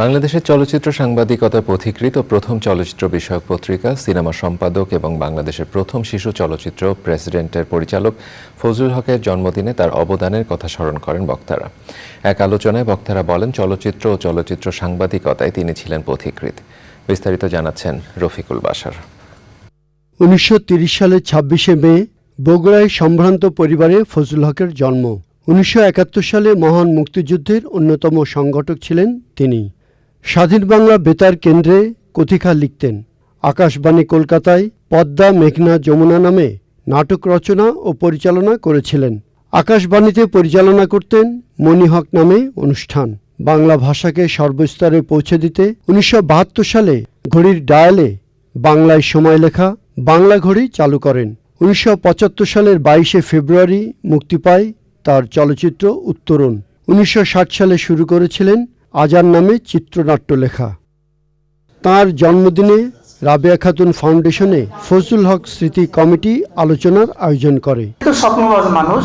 বাংলাদেশের চলচ্চিত্র সাংবাদিকতা পথিকৃত প্রথম চলচ্চিত্র বিষয়ক পত্রিকা, সিনেমা সম্পাদক এবং বাংলাদেশের প্রথম শিশু চলচ্চিত্র প্রেসিডেন্টের পরিচালক ফজলুল হকের জন্মদিনে তার অবদানের কথা স্মরণ করেন বক্তারা। এক আলোচনায় বক্তারা বলেন, চলচ্চিত্র ও চলচ্চিত্র সাংবাদিকতায় তিনি ছিলেন পথিকৃত বিস্তারিত জানাচ্ছেন রফিকুল বাসার উনিশশো তিরিশ সালের ছাব্বিশে মে, বগুড়ায় সম্ভ্রান্ত পরিবারে ফজলুল হকের জন্ম। উনিশশো একাত্তর সালে মহান মুক্তিযুদ্ধের অন্যতম সংগঠক ছিলেন তিনি। স্বাধীন বাংলা বেতার কেন্দ্রে কথিকা লিখতেন। আকাশবাণী কলকাতায় পদ্মা মেঘনা যমুনা নামে নাটক রচনা ও পরিচালনা করেছিলেন। আকাশবাণীতে পরিচালনা করতেন মণিহক নামে অনুষ্ঠান। বাংলা ভাষাকে সর্বস্তরে পৌঁছে দিতে উনিশশো বাহাত্তর সালে ঘড়ির ডায়ালে বাংলায় সময় লেখা বাংলা ঘড়ি চালু করেন। উনিশশো পঁচাত্তর সালের বাইশে ফেব্রুয়ারি মুক্তি পায় তার চলচ্চিত্র উত্তরণ। উনিশশো ষাট সালে শুরু করেছিলেন আজান নামে চিত্রনাট্য লেখা। তার জন্মদিনে রাবেয়া খাতুন ফাউন্ডেশনে ফজলুল হক স্মৃতি কমিটি আলোচনার আয়োজন করে। স্বপ্নবাজ মানুষ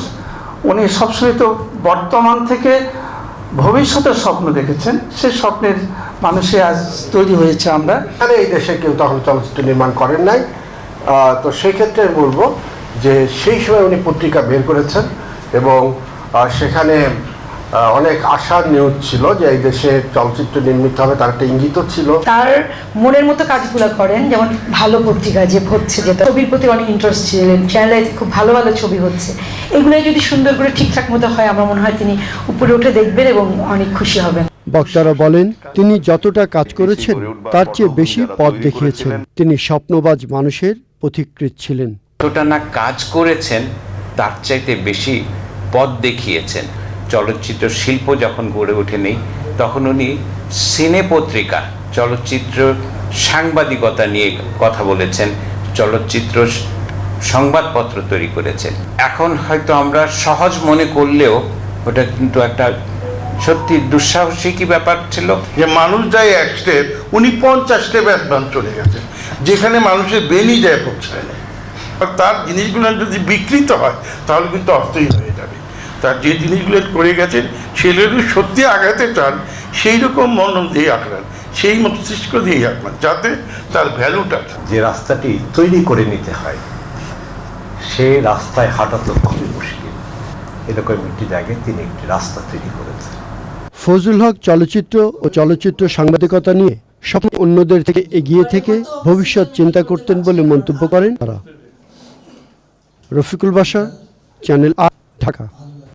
উনি সবসময় তো বর্তমান থেকে ভবিষ্যতের স্বপ্ন দেখেছেন। সে স্বপ্নের মানুষে আজ তৈরি হয়েছে আমরা। এই দেশে কেউ তখন চলচ্চিত্র নির্মাণ করেন নাই। তো সেই ক্ষেত্রে বলব যে সেই সময় উনি পত্রিকা বের করেছেন এবং সেখানে অনেক আশার নিউজ ছিল যে এই দেশে চলচ্চিত্র নির্মিত হবে তার একটা ইঙ্গিতও ছিল। তার মনের মতো কাজগুলো করেন যেমন ভালো পত্রিকা যে হচ্ছে যেটা ছবির প্রতি অনেক ইন্টারেস্ট ছিলেন চ্যানেলে খুব ভালো ভালো ছবি হচ্ছে। এগুলোই যদি সুন্দর করে ঠিকঠাক মতো হয় আমার মনে হয় তিনি উপরে উঠে দেখবেন এবং অনেক খুশি হবেন। বক্তারা বলেন তিনি যতটা কাজ করেছেন তার চেয়ে বেশি পথ দেখিয়েছেন। তিনি স্বপ্নবাজ মানুষের পথিকৃৎ ছিলেন। যতটা না কাজ করেছেন তার চাইতে বেশি পথ দেখিয়েছেন। চলচ্চিত্র শিল্প যখন গড়ে ওঠেনি, তখন উনি সিনে পত্রিকা চলচ্চিত্র সাংবাদিকতা নিয়ে কথা বলেছেন, চলচ্চিত্র সংবাদপত্র তৈরি করেছেন। এখন হয়তো আমরা সহজ মনে করলেও ওটা কিন্তু একটা সত্যি দুঃসাহসিকই ব্যাপার ছিল। যে মানুষ যায় এক স্টেপ উনি পঞ্চাশ স্টেপ অ্যাডভান্স চলে গেছেন। যেখানে মানুষের ব্রেনই যায় পৌঁছায় না। আর তার জিনিসগুলো যদি বিকৃত হয়, তাহলে কিন্তু অর্থহীন হয়ে তার যে জিনিসগুলো করে গেছেন সেগুলো সত্যি আগাতে চান সেই রকম মনন দিয়ে আঁকড়ান সেই মস্তিষ্ক দিয়ে আঁকড়ান যাতে তার ভ্যালুটা যে রাস্তাটি তৈরি করে নিতে হয় সে রাস্তায় হাঁটা তো খুবই মুশকিল। এরকম একটি জায়গায় তিনি একটি রাস্তা তৈরি করেছেন। ফজলুল হক চলচ্চিত্র ও চলচ্চিত্র সাংবাদিকতা নিয়ে সব অন্যদের থেকে এগিয়ে থেকে ভবিষ্যৎ চিন্তা করতেন বলে মন্তব্য করেন তারা। রফিকুল বাসা চ্যানেল আট ঢাকা।